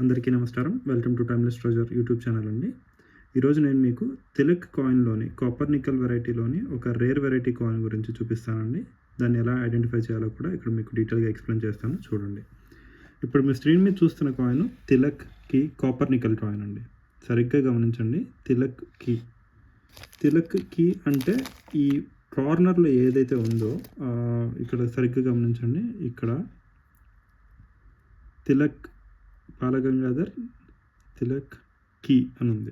అందరికీ నమస్కారం. Welcome to timeless treasure YouTube channel అండి. ఈరోజు నేను మీకు తిలక్ కాయిన్లోని కాపర్ నికల్ వెరైటీలోని ఒక రేర్ వెరైటీ కాయిన్ గురించి చూపిస్తానండి. దాన్ని ఎలా ఐడెంటిఫై చేయాలో కూడా ఇక్కడ మీకు డీటెయిల్గా ఎక్స్ప్లెయిన్ చేస్తాను. చూడండి. ఇప్పుడు మీ స్క్రీన్ మీద చూస్తున్న కాయిన్ తిలక్కి కాపర్ నికల్ కాయిన్ అండి. సరిగ్గా గమనించండి. తిలక్ కీ. తిలక్ కీ అంటే ఈ కార్నర్లో ఏదైతే ఉందో ఇక్కడ సరిగ్గా గమనించండి. ఇక్కడ తిలక్ బాలగంగాధర్ తిలక్ కీ అని ఉంది.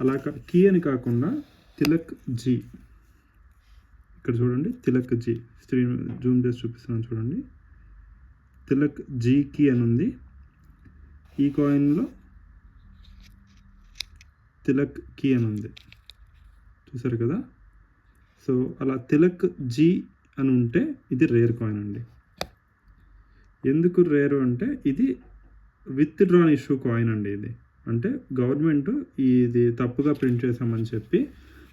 అలా కా- కీ అని కాకుండా తిలక్ జీ. ఇక్కడ చూడండి తిలక్ జీ. స్క్రీన్ జూమ్ చేసి చూపిస్తున్నాను చూడండి. తిలక్ జీ కీ అని ఉంది. ఈ కాయిన్లో తిలక్ కీ అని ఉంది. చూసారు కదా? సో అలా తిలక్ జీ అని ఉంటే ఇది రేర్ కాయిన్ అండి. ఎందుకు రేరు అంటే ఇది విత్ డ్రాన్ ఇష్యూ కాయిన్ అండి ఇది. అంటే గవర్నమెంట్ ఇది తప్పుగా ప్రింట్ చేసామని చెప్పి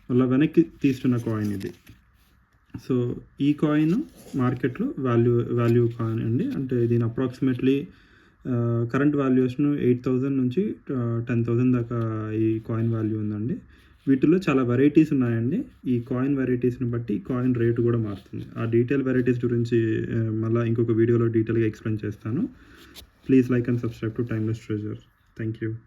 మళ్ళీ వెనక్కి తీస్తున్న కాయిన్ ఇది. సో ఈ కాయిన్ మార్కెట్లో వాల్యూ వాల్యూ కాయిన్ అండి. అంటే దీని approximately current valuation eight thousand నుంచి టెన్ థౌజండ్ దాకా ఈ కాయిన్ వాల్యూ ఉందండి. వీటిలో చాలా వెరైటీస్ ఉన్నాయండి. ఈ కాయిన్ వెరైటీస్ని బట్టి కాయిన్ రేటు కూడా మారుతుంది. ఆ డీటెయిల్ వెరైటీస్ గురించి మళ్ళీ ఇంకొక వీడియోలో డీటెయిల్గా ఎక్స్ప్లెయిన్ చేస్తాను. Please like and subscribe to Timeless Treasure. Thank you.